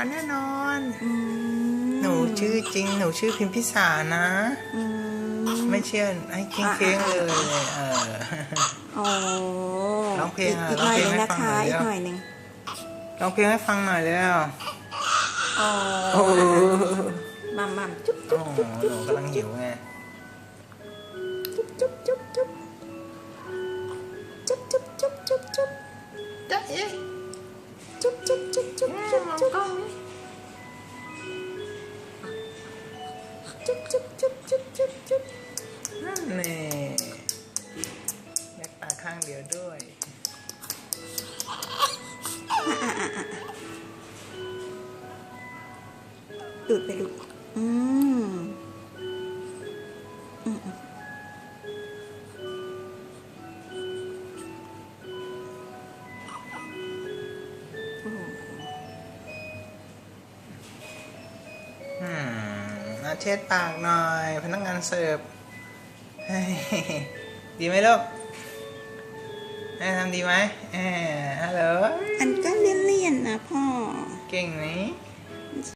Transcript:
อนแน่นอนอืมหนูชื่อจริง หนูชื่อพิมพิสารนะอืมไม่เชื่อให้เค้งๆเลยเออโอ้ร้องเพลงอะอีกหน่อยหนึงร้องเพลงให้นะฟังคะหน่อยอีกเร็วหน่อยหนึ่งร้องเพลงให้ฟังหน่อยแล้วโอ้โอ้โหมัมมัมจุ๊บโอ้โหหนูกำลังหิวไงจุ๊บจุ๊บจุ๊บจุ๊บจุ๊บจุ๊บจุ๊บจุ๊บจุ๊บจ๊ะเอ๊ะจุ๊บจุ๊บจุ๊บจุ๊บจุ๊บจุ๊บ จุ๊บจุ๊บจุ๊บจุ๊บจุ๊บจุ๊บนั่นแน่นักตาข้างเดียวด้วยดูดไปลูกอืมอืม เช็ดปากหน่อย พนักงานเสิร์ฟเฮ้ยดีไหมลูกแม่ทำดีไหมเออฮัลโหล อันก็เลี่ยนๆนะพ่อ เก่งไหมอ